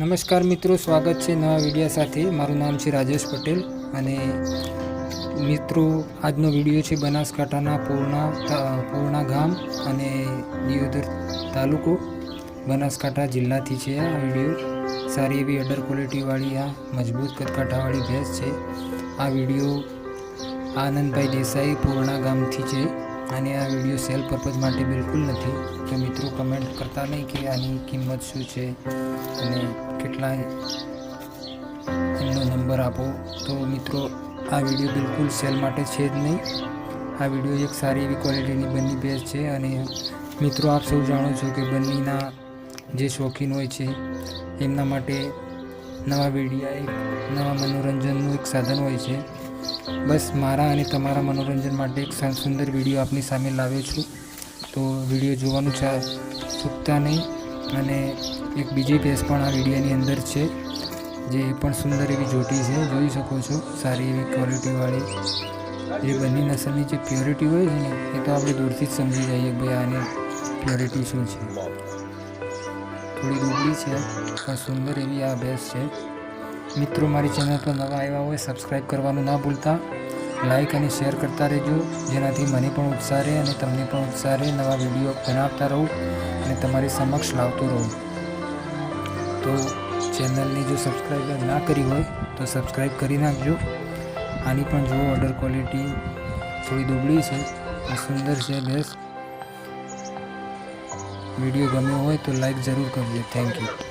નમસ્કાર મિત્રો, સ્વાગત છે નવા વિડીયા સાથે. મારું નામ છે રાજેશ પટેલ અને મિત્રો, આજનો વીડિયો છે બનાસકાંઠાના પૂર્ણા પૂર્ણા ગામ અને દિયોદર તાલુકો. બનાસકાંઠા જિલ્લાથી છે આ વીડિયો. સારી એવી અડર ક્વોલિટીવાળી આ મજબૂત કટકાઠાવાળી ભેંસ છે. આ વીડિયો આનંદભાઈ દેસાઈ પૂર્ણા ગામથી છે અને આ વીડિયો સેલ પર્પઝ માટે બિલકુલ નથી. તો મિત્રો કમેન્ટ કરતા નહીં કે આની કિંમત શું છે? અને કેટલા એમનો નંબર આપો. તો મિત્રો, આ વીડિયો બિલકુલ સેલ માટે છે જ નહીં. આ વીડિયો એક સારી એવી ક્વોલિટીની બંને બેસ્ટ છે અને મિત્રો, આપ સૌ જાણો છો કે બંનેના જે શોખીન હોય છે, એમના માટે નવા વિડીયા એક, નવા મનોરંજનનું એક સાધન હોય છે. બસ મારા અને તમારા મનોરંજન માટે એક સુંદર વીડિયો આપની સામે લાવ્યો છું. તો વીડિયો જોવાનું ચૂકતા નહીં. અને એક બીજી ભેંસ પણ આ વિડીયોની અંદર છે, જે પણ સુંદર એવી જોટી છે. જોઈ શકો છો, સારી એવી ક્વોલિટીવાળી જે બંને નસલની જે પ્યોરિટી હોય છે ને, એ તો આપણે દૂરથી જ સમજી જઈએ ભાઈ આની પ્યોરિટી શું છે. થોડી દુબળી છે, પણ સુંદર એવી આ ભેંસ છે. મિત્રો, મારી ચેનલ પર નવા આવ્યા હોય સબસ્ક્રાઈબ કરવાનું ના ભૂલતા. લાઈક અને શેર કરતા રહેજો. જેનાથી મને પણ ઉત્સાહ રહે અને તમને પણ ઉત્સાહ રહે. નવા વીડિયો બનાવતા રહું અને તમારી સમક્ષ લાવતો રહું. તો ચેનલને જો સબસ્ક્રાઈબ ના કરી હોય, તો સબસ્ક્રાઈબ કરી નાખજો. આની પણ જુઓ ઓર્ડર ક્વોલિટી થોડી દુબળી છે સુંદર છે બેસ્ટ. વીડિયો ગમ્યો હોય તો લાઈક જરૂર કરજો. Thank you